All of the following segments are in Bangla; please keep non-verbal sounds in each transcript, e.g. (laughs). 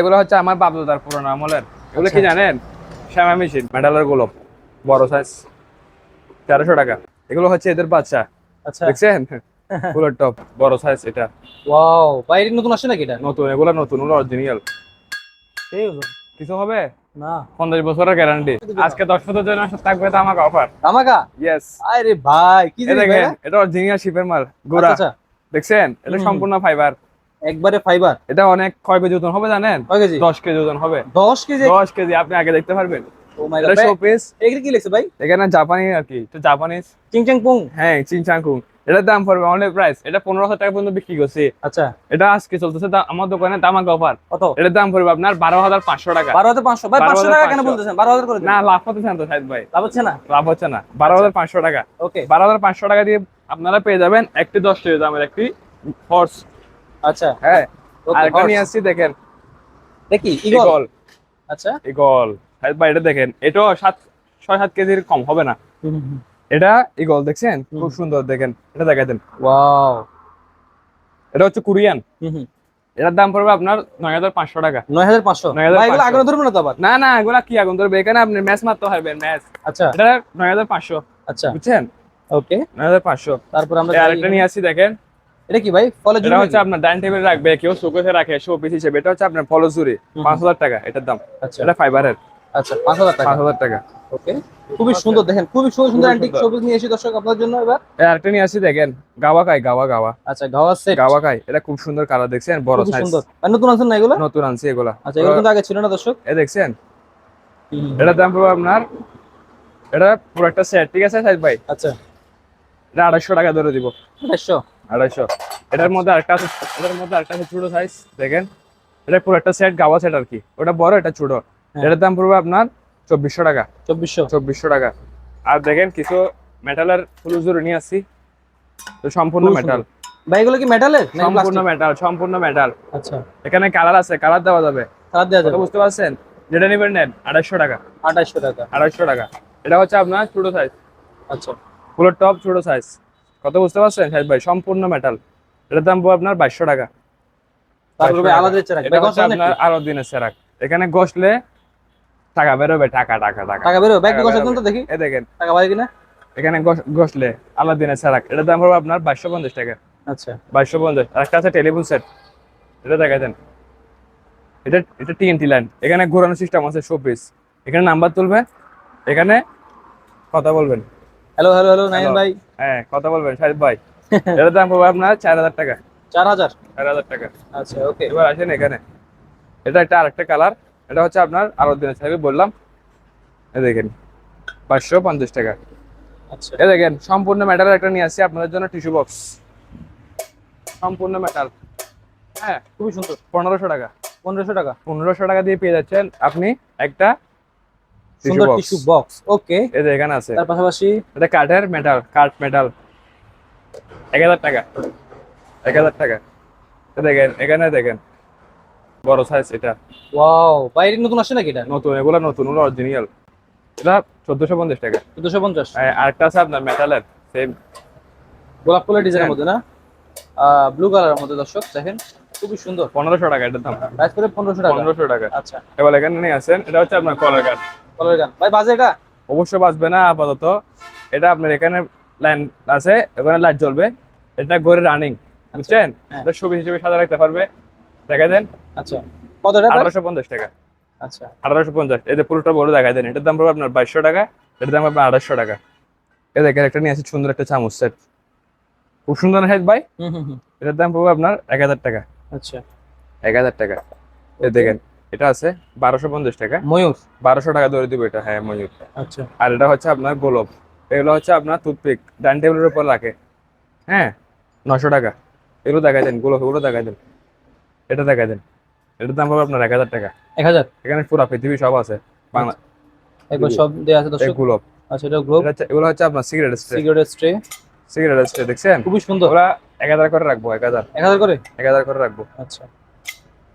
এগুলো হচ্ছে আমার বাপদাদার পুরোনো আমলের। এগুলো কি আচ্ছা। জানেন? শ্যামা মেশিন মেডালের গোলপ বড় সাইজ তেরোশো টাকা। এগুলো হচ্ছে এদের বাচ্চা। আচ্ছা। দেখছেন? (laughs) ফুলের টপ বড় সাইজ এটা। ওয়াও বাইরে নতুন আসছে নাকি এটা? নতুন এগুলো নতুন এগুলো অরিজিনাল কিছু হবে? না। পঞ্চাশ বছরের গ্যারান্টি আজকে দশ বছর জন্য থাকবে তো আমাকে অফার আমাকা? ইয়েস আরে ভাই কি দেখেন এটা? অরিজিনাল শিপের মাল গোড়া। আচ্ছা, আচ্ছা। দেখছেন? এটা সম্পূর্ণ ফাইবার একবারে ফাইবার এটা অনেক কয় কেজি ওজন হবে জানেন? কয় কেজি? দশ কেজি ওজন হবে। দশ কেজি? দশ কেজি আপনি আগে দেখতে পারবেন। Oh my God show piece এগুলো কি লিখছে ভাই? এখানে জাপানি আর কি তো জাপানিজ। চিংচাং পুং হ্যাঁ চিনচাংকুং এটার দাম পড়বে অনলাইন প্রাইস এটা পনেরো হাজার টাকা পর্যন্ত বিক্রি করছি। আচ্ছা। এটা আজকে চলতেছে আমার দোকানে তামাক অফার কত? এটার দাম পড়বে আপনার বারো হাজার পাঁচশো টাকা। বারো হাজার পাঁচশো। ভাই পাঁচশো টাকা কেন বলতেছেন? বারো হাজার করে দিন। না লাভ হতেছে না তো সাহেদ ভাই। লাভ হচ্ছে না? লাভ হচ্ছে না। বারো হাজার পাঁচশো টাকা। ওকে বারো হাজার পাঁচশো টাকা দিয়ে আপনারা পেয়ে যাবেন একটি দশ কেজি দামের একটি হর্স আচ্ছা। হ্যাঁ Okay, আর একটা নিয়ে আসছি দেখেন। দেখি ইগল আচ্ছা। ইগল সাহেদ ভাই এটা দেখেন এটাও সাত ছয় সাত কেজির কম হবে না। এটা ইগল দেখছেন? খুব সুন্দর দেখেন এটা দেখাই দেন। ওয়াও। এটা হচ্ছে কোরিয়ান। এটার দাম পড়বে আপনার নয় হাজার পাঁচশো টাকা। নয় হাজার পাঁচশো? 9,500 ভাই এগুলো আগে ধরবো না তো আবার। না না এগুলা কি আগুন ধরবে এখানে আপনি ম্যাচ মারতে হবে ম্যাচ। আচ্ছা। এটা নয় হাজার পাঁচশো। আচ্ছা। বুঝছেন? ওকে। নয় হাজার পাঁচশো। তারপর আমরা আরেকটা নিয়ে আসছি দেখেন। এটা কি ভাই? ফলে এটা হচ্ছে আপনার ডাইনিং টেবিল রাখবে কেউ শোকেসে রাখে শো পিস হিসেবে এটা হচ্ছে আপনার ফলো পাঁচ হাজার টাকা এটার দাম। আচ্ছা। এটা ফাইবারের আচ্ছা পাঁচ হাজার টাকা। পাঁচ হাজার টাকা। ওকে খুবই সুন্দর দেখেন খুবই সুন্দর সুন্দর অ্যান্টিক। শোপিস নিয়ে এসে দর্শক আপনার জন্য এবার? আরেকটা নিয়ে আসছি দেখেন গাওয়া খাই গাওয়া গাওয়া। আচ্ছা গাওয়া সেট গাওয়া খাই এটা খুব সুন্দর কালার দেখছেন? বড় সাইজ সুন্দর। আর নতুন আছেন না এগুলো? নতুন আনছি এগুলা। আচ্ছা এগুলো কিন্তু আগে ছিল না দর্শক? এ দেখছেন? এটার দাম পড়বে আপনার এটা পুরো একটা সেট ঠিক আছে সাইজ ভাই? আচ্ছা। এটা আড়াইশো টাকা ধরে দিব। আড়াইশো? আড়াইশো। এটার মধ্যে আরেকটা আছে এটার মধ্যে আরেকটা আছে ছোট সাইজ দেখেন। এটা পুরো একটা সেট গাওয়া সেট আর কি। ওটা বড় এটা ছোট হ্যাঁ। এটার দাম পড়বে আপনার চব্বিশশো টাকা। চব্বিশশো। চব্বিশশো টাকা। আর দেখেন কিছু মেটালের ফুলুজুর নিয়ে আসছি। তো সম্পূর্ণ মেটাল ভাই এগুলো কি মেটালের সম্পূর্ণ মেটাল সম্পূর্ণ মেটাল আচ্ছা। এখানে কালার আছে কালার দেওয়া যাবে। খারাপ দেওয়া যাবে। বুঝতে পারছেন? যেটা নেবেন নেন আড়াইশো টাকা। আঠাইশশো টাকা। আড়াইশো টাকা। এটা হচ্ছে আপনার ছোট সাইজ আচ্ছা। ফুলের টপ ছোট সাইজ কত বুঝতে পারছেন? সাইজ ভাই সম্পূর্ণ মেটাল এটার দাম পড়বে আপনার বাইশশো টাকা। আলাদা চেরাক আরও দিনের সেরাক। এখানে গসলে টাকা বেরোবে টাকা টাকা টাকা। টাকা বেরো ব্যাগ বেরোবে। তো দেখি। এ দেখেন। টাকা পাই কিনা? এখানে গস- গসলে আলাদিনের সেরাক। এটার দাম পড়বে আপনার বাইশশো পঞ্চাশ টাকা। আচ্ছা। বাইশশো পঞ্চাশ। আর একটা আছে টেলিফোন সেট। এটা দেখা দেন। এটা এটা টিএনটি লাইন এখানে ঘোরানো সিস্টেম আছে শোপিস এখানে নাম্বার তুলবে। এখানে কথা বলবেন। হ্যালো হ্যালো হ্যালো নাইন ভাই। হ্যাঁ কথা বলবেন শাহিদ ভাই। (laughs) এটার দাম পড়বে আপনার চার হাজার টাকা। চার হাজার? চার হাজার টাকা। আচ্ছা ওকে এবার আসেন এখানে। এটা একটা আরেকটা কালার। এটা হচ্ছে আপনার আরও দিনের সাথে বললাম। এ দেখেন পাঁচশো পঞ্চাশ টাকা। আচ্ছা। এ দেখেন সম্পূর্ণ মেটাল একটা নিয়ে আসছি আপনাদের জন্য টিস্যু বক্স সম্পূর্ণ মেটাল হ্যাঁ খুবই সুন্দর। পনেরোশো টাকা। পনেরোশো টাকা। পনেরোশো টাকা দিয়ে পেয়ে যাচ্ছেন আপনি একটা সুন্দর টিস্যু বক্স ওকে এই যে এখানে আছে। তার পাশাপাশি এটা কাঠের মেটাল কাঠ মেটাল এক হাজার টাকা। এক হাজার টাকা। দেখেন এখানে দেখেন। বড় সাইজ এটা। ওয়াও বাইরে নতুন আসছে নাকি এটা? নতুন এগুলো নতুন ওগুলো অরিজিনাল এটা চোদ্দশো পঞ্চাশ টাকা। চোদ্দশো পঞ্চাশ। আর আরেকটা আছে আপনার মেটালের সেম গোলাপ ফুলের ডিজাইনের হ্যাঁ। মধ্যে না? ব্লু কালারের মধ্যে দর্শক দেখেন। খুবই সুন্দর। পনেরোশো টাকা এটার দাম। প্রাইস করে পনেরোশো টাকা। পনেরোশো টাকা। আচ্ছা। এবার এখানে নিয়ে আসেন এটা হচ্ছে আপনার কলার গার্ড কলার গান ভাই বাজে এটা? অবশ্যই বাঁচবে না আপাতত। এটা আপনার এখানে লাইন আছে ওখানে লাইট জ্বলবে। এটা ঘরে রানিং বুঝছেন? হ্যাঁ। এটা ছবি হিসেবে সাজা রাখতে পারবে। দেখা দেন। আচ্ছা। কত price? আঠারোশো পঞ্চাশ টাকা। আচ্ছা। আঠারোশো পঞ্চাশ। এতে পুরোটা বড় দেখা দেন। এটার দাম পড়বে আপনার বাইশশো টাকা এটার দাম আপনার আঠাশশো টাকা। এ দেখেন একটা নিয়ে আসি সুন্দর একটা চামচ সেট খুব সুন্দর না ভাই? হুম হুম হুম। এটার দাম পড়বে আপনার এক হাজার টাকা। আচ্ছা। এক হাজার টাকা। এ দেখেন। এটা আছে বারোশো পঞ্চাশ টাকা। ময়ূর? বারোশো টাকা ধরে দিব এটা হ্যাঁ ময়ূর। আচ্ছা। আর এটা হচ্ছে আপনার গোলপ। এগুলো হচ্ছে আপনার টুথপিক ডাইনিং টেবিলের উপর রাখে। হ্যাঁ নশো টাকা। এগুলো দেখাই দেন গোলপ এগুলো দেখাই দেন। এটা দেখাই দেন। এটার দাম পাবে আপনার এক হাজার টাকা। এক হাজার? এখানে পুরো পৃথিবী সব আছে। বাংলা একবার সব দেওয়া আছে দর্শক? গোলপ। আচ্ছা এটা হচ্ছে- এগুলো হচ্ছে আপনার cigarette spray. Cigarette stray cigarette spray দেখছেন? খুবই সুন্দর। ওরা এক হাজার করে রাখব এক হাজার। এক হাজার করে? এক হাজার করে রাখব। আচ্ছা।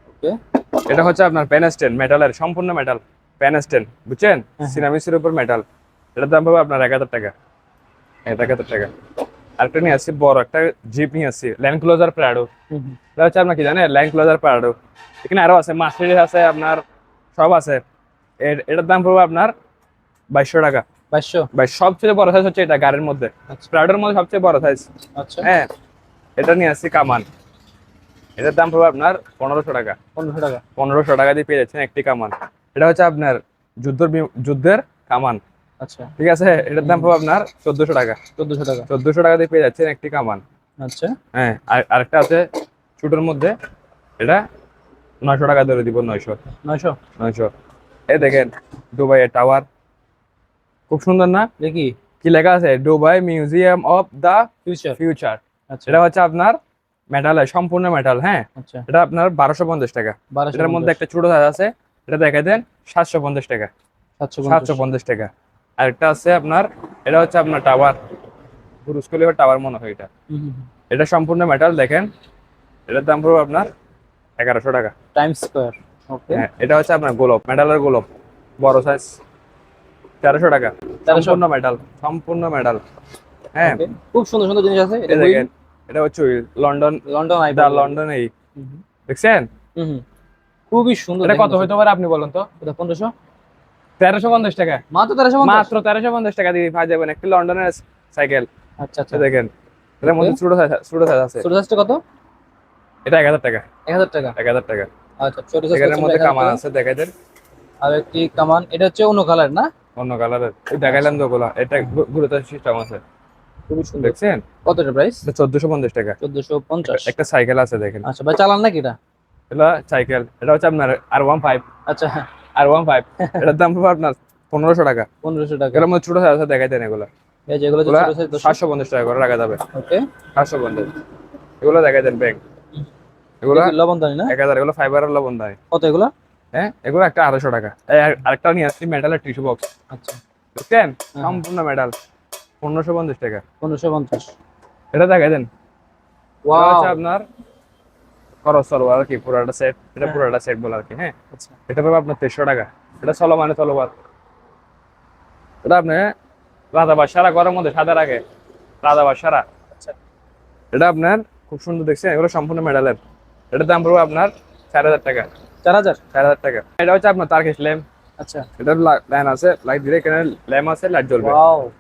ওকে। এটা হচ্ছে আপনার প্যানাস্টেন মেটালের সম্পূর্ণ মেটাল প্যানাস্টেন বুঝছেন। সিনামিসের উপর মেটাল এটার দাম পাবে আপনার এক হাজার টাকা। এক হাজার টাকা। আরেকটা নিয়ে আসছি বড় একটা জিপ নিয়ে আসছি ল্যান্ড ক্লোজার হুম। এটা হচ্ছে আপনার কি জানেন? ল্যান্ড ক্লোজার প্রাডো এখানে আরও আছে মার্সিডিজ আছে আপনার সব আছে। এর- এটার দাম পড়বে আপনার বাইশশো টাকা। বাইশশো? ভাই সবচেয়ে বড় সাইজ হচ্ছে এটা গাড়ির মধ্যে। আচ্ছা। প্রাডোর মধ্যে সবচেয়ে বড় সাইজ আচ্ছা। হ্যাঁ। এটা নিয়ে আসছি কামান এটার দাম পড়বে আপনার পনেরোশো টাকা। পনেরোশো টাকা। পনেরোশো টাকা দিয়ে পেয়ে যাচ্ছেন একটি কামান। এটা হচ্ছে আপনার যুদ্ধের বি- যুদ্ধের কামান। আচ্ছা। ঠিক আছে? এটার দাম পড়বে আপনার চোদ্দশো টাকা। চোদ্দশো টাকা। চোদ্দশো টাকা দিয়ে পেয়ে যাচ্ছেন একটি কামান। আচ্ছা। হ্যাঁ আর আরেকটা আছে ছোটোর মধ্যে। এটা নয়শো টাকা ধরে দিব নয়শো। নয়শো? নয়শো। এই দেখেন দুবাইয়ের টাওয়ার। খুব সুন্দর না? দেখি। কি লেখা আছে? Dubai museum of the future. Future. আচ্ছা। এটা হচ্ছে আপনার মেটালের সম্পূর্ণ মেটাল হ্যাঁ? আচ্ছা। এটা আপনার বারোশো পঞ্চাশ টাকা। এটার মধ্যে একটা ছোট সাইজ আছে এটা দেখা দেন সাতশো পঞ্চাশ টাকা। সাতশো পঞ্চাশ। টাকা। আরেকটা আছে আপনার এটা হচ্ছে আপনার টাওয়ার বুরুজ খলিফার টাওয়ার মনে হয় এটা। এটা সম্পূর্ণ মেটাল দেখেন। এটার দাম পড়বে আপনার এগারোশো টাকা। টাইম স্কোয়ার হ্যাঁ এটা হচ্ছে আপনার গোলপ মেটালের গোলপ। বড় সাইজ তেরোশো টাকা। 1300 সম্পূর্ণ মেটাল সম্পূর্ণ মেটাল হ্যাঁ। খুব সুন্দর সুন্দর জিনিস আছে। দেখেন এটা হচ্ছে London London Eye the London এই দেখছেন? খুবই সুন্দর এটা কত হইতে পারে আপনি বলেন তো? এটা পনেরোশো? তেরোশো পঞ্চাশ টাকা। মাত্র তেরোশো মাত্র তেরোশো পঞ্চাশ টাকা দিয়ে পাওয়া যাবেন একটি লন্ডনের সাইকেল। আচ্ছা আচ্ছা। দেখেন এটার মধ্যে ছোট সাইজ ছোট সাইজ আছে। ছোট সাইজটা কত? এটা এক হাজার টাকা। এক হাজার টাকা। এক হাজার টাকা। আচ্ছা ছোট সাইজ এখানের মধ্যে কামান আছে দেখাই দেন। আর একটি কামান এটা হচ্ছে অন্য কালার না? অন্য কালারের দেখাইলাম তো ওগুলা। এটা ঘুরতে সিস্টেম আছে। খুবই সুন্দর। দেখছেন? কতটা প্রাইস এটা চোদ্দশো পঞ্চাশ টাকা। চোদ্দশো পঞ্চাশ। একটা সাইকেল আছে দেখেন। আচ্ছা ভাই চালান নাকি এটা? এটা সাইকেল। এটা হচ্ছে আপনার আর ওয়ান ফাইভ। আচ্ছা। আর ওয়ান ফাইভ। এটার দাম পড়বে আপনার পনেরোশো টাকা। পনেরোশো টাকা। এগুলোর মধ্যে ছোট সাইজ আছে দেখাই দেন এগুলো। এই যেগুলো এগুলা ছোট সাইজ সাতশো পঞ্চাশ টাকা করে রাখা যাবে। ওকে। সাতশো পঞ্চাশ। এগুলো দেখাই দেন ব্যাগ। এগুলো লবণ দানি না? এক হাজার এগুলো ফাইবারের লবণ দেয়। কত এগুলো? হ্যাঁ এগুলো একটা আড়াইশো টাকা। এই আরেকটা নিয়ে আসছি মেটালের টিস্যু বক্স আচ্ছা। বুঝছেন হ্যাঁ। সম্পূর্ণ মেটাল পনেরোশো পঞ্চাশ টাকা। পনেরোশো পঞ্চাশ। এটা দেখাই দেন। হচ্ছে আপনার খরচ আর কি পুরোটা সেট এটা পুরোটা সেট বলে আর কি হ্যাঁ। আচ্ছা। এটা পাবে আপনার তেরোশো টাকা। এটা চলো মানে চলো বাদ। এটা আপনি রাধা বাসারা ঘরের মধ্যে সাদা রাখে। রাধা বাসারা আচ্ছা। এটা আপনার খুব সুন্দর দেখছেন এগুলো সম্পূর্ণ মেডালের। এটার দাম পড়বে আপনার চার হাজার টাকা। চার হাজার? চার হাজার টাকা। এটা হচ্ছে আপনার তারকেশ ল্যাম্প আচ্ছা। এটার লাইন আছে লাইট দিলে এখানে ল্যাম্প আছে লাইট জ্বলবে।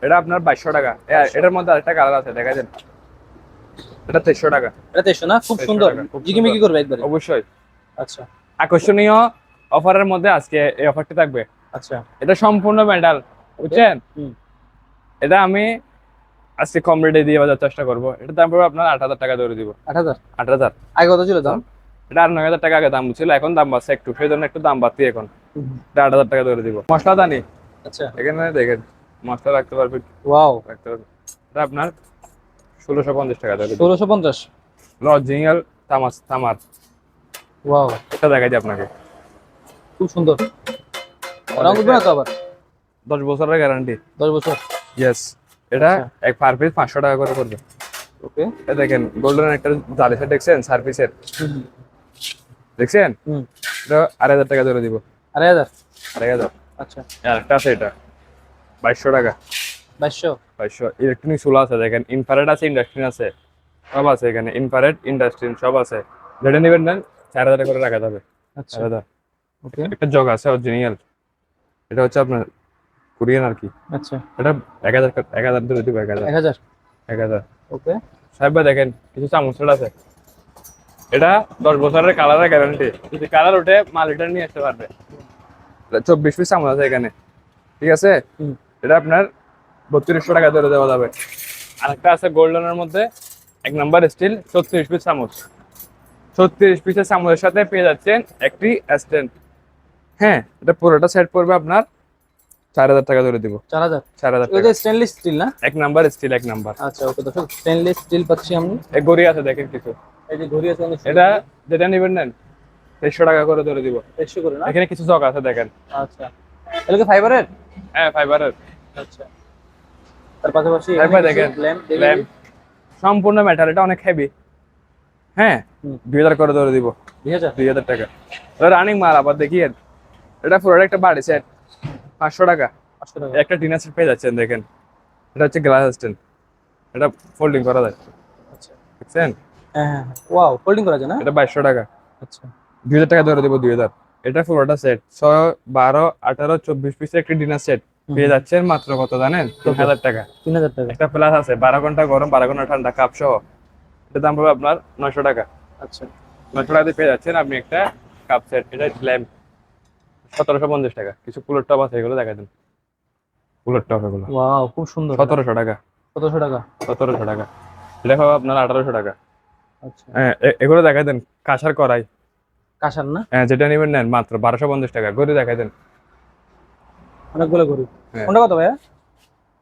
এটা আপনার বাইশশো টাকা। এটার মধ্যে আরেকটা কালার আছে দেখা যান এটা তেইশশো টাকা। এটা তেইশশো না? খুব সুন্দর। টাকা, করবে একবারে। অবশ্যই। আচ্ছা। আকর্ষণীয় অফারের মধ্যে আজকে এই অফারটি থাকবে। আচ্ছা। এটা সম্পূর্ণ বুঝছেন। এটা আমি আজকে কম রেটে দিয়ে বাজার চেষ্টা করব। এটা দাম পড়বে আপনার আট হাজার টাকা ধরে দিব। আট হাজার? আট হাজার। আগে কত ছিল দাম? এটা আট নয় হাজার টাকা আগে দাম ছিল এখন দাম বাড়ছে একটু। সেই জন্য একটু দাম বাড়তি এখন। আট হাজার টাকা ধরে দিব। মশলা দানি? আচ্ছা। এখানে দেখেন মশলা রাখতে পারবে ওয়াও। রাখতে পারবে। এটা আপনার ষোলোশো পঞ্চাশ টাকা ধরে ষোলোশো পঞ্চাশ? অরিজিনাল তামার তামার। ওয়াও। এটা দেখাই দিই আপনাকে। খুব সুন্দর। রং উঠবে না তো আবার? দশ বছরের গ্যারান্টি দশ বছর? ইয়েস এটা আচ্ছা। এক পার পিস পাঁচশো টাকা করে পড়বে। ওকে। এটা দেখেন গোল্ডেন একটা জালি সেট দেখছেন সার্ভিসের দেখছেন? এটা আড়াই হাজার টাকা ধরে দিব। আড়াই হাজার? আড়াই হাজার। আচ্ছা। আর একটা আছে এটা। বাইশশো টাকা। বাইশশো? বাইশশো। ইলেকট্রনিক চুলা আছে দেখেন। ইনফারেট আছে ইন্ডাস্ট্রি আছে। সব আছে এখানে। ইনফারেট ইন্ডাস্ট্রি সব আছে। যেটা নেবেন না চার হাজার করে রাখা যাবে। আচ্ছা। ওকে। একটা জগ আছে অরিজিনাল এটা হচ্ছে আপনার কোরিয়ান আর কি। আচ্ছা। এটা এক হাজার এক হাজার ধরে দিব এক হাজার। এক হাজার? এক হাজার। ওকে। সাহেব দেখেন কিছু চামচ আছে। এটা দশ বছরের কালারের গ্যারান্টি যদি কালার ওঠে মাল রিটার্ন নিয়ে আসতে পারবে। চব্বিশ পিস চামচ আছে এখানে। ঠিক আছে? এটা আপনার বত্রিশশো টাকা ধরে দেওয়া যাবে। আরেকটা আছে গোল্ডেনের মধ্যে এক নাম্বার স্টিল ছত্রিশ পিস চামচ। ছত্রিশ পিসের চামচের সাথে পেয়ে যাচ্ছেন একটি স্ট্যান্ড হ্যাঁ এটা পুরোটা সেট পড়বে আপনার চার হাজার টাকা ধরে দিব। চার হাজার? চার হাজার এটা স্টেনলেস স্টিল না? এক নাম্বার স্টিল এক নাম্বার। আচ্ছা ওকে দর্শক স্টেনলেস স্টিল পাচ্ছি আমি। গড়ি আছে দেখেন কিছু। এই যে ঘড়ি আছে এটা যেটা নেবেন নেন দেড়শো টাকা করে ধরে দিব। একশো করে না? এখানে কিছু চক আছে দেখেন। আচ্ছা। এটা কি ফাইবারের হ্যাঁ ফাইবারের আচ্ছা। তার পাশাপাশি তারপর দেখেন, ল্যাম্প সম্পূর্ণ মেটাল এটা অনেক হেভি হ্যাঁ দুই হাজার করে ধরে দিব। দুই হাজার? দুই হাজার টাকা। রানিং মাল আবার দেখিয়েন। এটা পুরো একটা বাড়ি সেট পাঁচশো টাকা। একটা ডিনার সেট পেয়ে যাচ্ছেন দেখেন। এটা হচ্ছে গ্লাস স্ট্যান্ড এটা ফোল্ডিং করা যায়। আচ্ছা। দেখছেন? হ্যাঁ হ্যাঁ ওয়াও ফোল্ডিং করা যায় না? এটা বাইশশো টাকা। আচ্ছা। দুই হাজার টাকা ধরে দেবো দুই হাজার। এটা পুরোটা সেট ছয় বারো আঠারো চব্বিশ পিসের একটি ডিনার সেট পেয়ে যাচ্ছেন মাত্র কত জানেন? তিন হাজার। টাকা। তিন হাজার টাকা। একটা প্লাস আছে বারো ঘণ্টা গরম বারো ঘণ্টা ঠান্ডা কাপ সহ। এটার দাম পড়বে আপনার নয়শো টাকা। আচ্ছা। নয়শো টাকাতে পেয়ে যাচ্ছেন আপনি একটা কাপ সেট এটা ল্যাম্প সতেরোশো পঞ্চাশ টাকা। কিছু কুলার টপ আছে এগুলো দেখা দেন। কুলার টপ এগুলো। ওয়াও খুব সুন্দর। সতেরোশো টাকা। কতশো টাকা। সতেরোশো টাকা। এটা হবে আপনার আঠারোশো টাকা। আচ্ছা। হ্যাঁ এগুলো দেখা দেন। কাঁসার করাই কাঁসার না? হ্যাঁ যেটা নেবেন নেন মাত্র বারোশো পঞ্চাশ টাকা। করে দেখা দেন। অনেকগুলো গরু। হ্যাঁ। কোনটা কত ভাইয়া?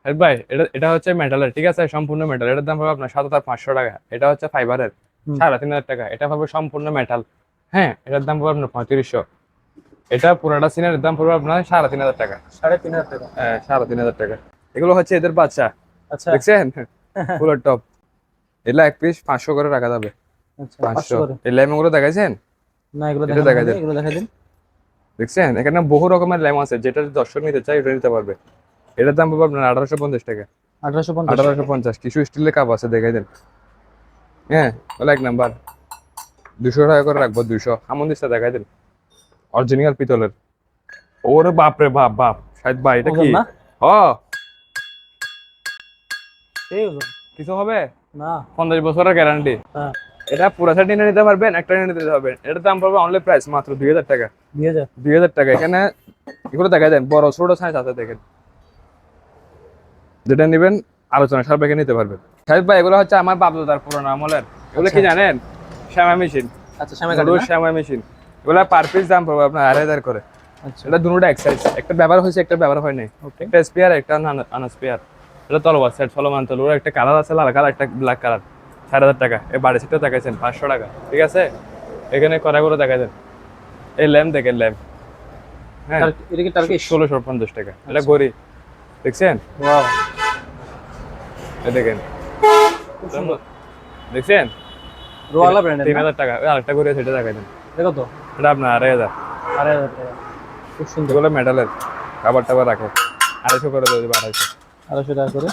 ভাই এটা এটা হচ্ছে মেটালের ঠিক আছে? সম্পূর্ণ মেটাল। এটার দাম হবে আপনার সাত হাজার পাঁচশো টাকা। এটা হচ্ছে ফাইবারের সাড়ে তিন হাজার টাকা। এটা পাবে সম্পূর্ণ মেটাল। হ্যাঁ এটার দাম পড়বে আপনার পঁয়ত্রিশশো। এটা পুরোটা সিনের দাম পড়বে আপনার সাড়ে তিন হাজার টাকা। সাড়ে তিন হাজার টাকা। হ্যাঁ সাড়ে তিন হাজার টাকা। এগুলো হচ্ছে এদের বাচ্চা। আচ্ছা। দেখছেন? (laughs) ফুলের টপ। এগুলো এক পিস পাঁচশো করে রাখা যাবে। আচ্ছা পাঁচশো এই ল্যামগুলো দেখাইছেন? না এগুলো দেখা যায়। এগুলো দেখা দিন। দেখছেন? এখানে বহু রকমের আছে যেটা দর্শক নিতে চাই ওটা নিতে পারবে। এটার দাম পাবো আপনার আঠারোশো পঞ্চাশ টাকা। আঠারোশো পঞ্চাশ। আঠারোশো পঞ্চাশ কিছু স্টিলের কাপ আছে দেখাই দেন। হ্যাঁ এক নাম্বার। দুশো টাকা করে রাখব দুশো। আমন দিস্তা দেখাই দেন। অরিজিনাল পিতলের। ওরে বাপ রে বাপ বাপ। সাহেদ ভাই এটা কি? ওজন। কিছু হবে? না। পঞ্চাশ বছরের গ্যারান্টি হ্যাঁ। এটা পুরো সেট নিয়ে নিতে পারবেন একটা নিয়ে নিতে পারবেন এটার দাম পড়বে অনলি প্রাইস মাত্র দুই হাজার টাকা। দুই হাজার। দুই হাজার টাকা। এখানে এগুলো দেখা দেন বড় ছোট সাইজ আছে দেখেন। যেটা নেবেন আলোচনা সার্বিকে নিতে পারবেন। সাহেব ভাই এগুলো হচ্ছে আমার বাপদাদার পুরোনো আমলের। এগুলো কি জানেন? শ্যামা মেশিন আচ্ছা শ্যামা মেশিন এগুলো পার পিস দাম পড়বে আপনার আড়াই হাজার করে। আচ্ছা। এটা দুটোটা এক সাইজ একটা ব্যবহার হয়েছে একটা ব্যবহার হয় নাই। ওকে একটা স্পেয়ার একটা আনস্পেয়ার এটা তলবার সেট চলমান তল ওর একটা কালার আছে লাল কালার একটা ব্ল্যাক কালার চার হাজার টাকা। এই বাড়ি সেটটা দেখাইছেন পাঁচশো টাকা। ঠিক আছে? এখানে করা করে দেখাইছেন। এই ল্যাম্প দেখেন ল্যাম্প। হ্যাঁ এটা কি টার্কিশ ষোলোশো পঞ্চাশ টাকা। এটা গড়ি। দেখছেন? দেখেন। দেখছেন? রোয়ালা তিন হাজার টাকা। আরেকটা আছে এটা দেখাইছেন। দেখো তো এটা আপনার আড়াই হাজার। আড়াই হাজার টাকা। খুব সুন্দর। মেটালের খাবার টাবার রাখে। আড়াইশো করে দেবে আড়াইশো আড়াইশো টাকা করে।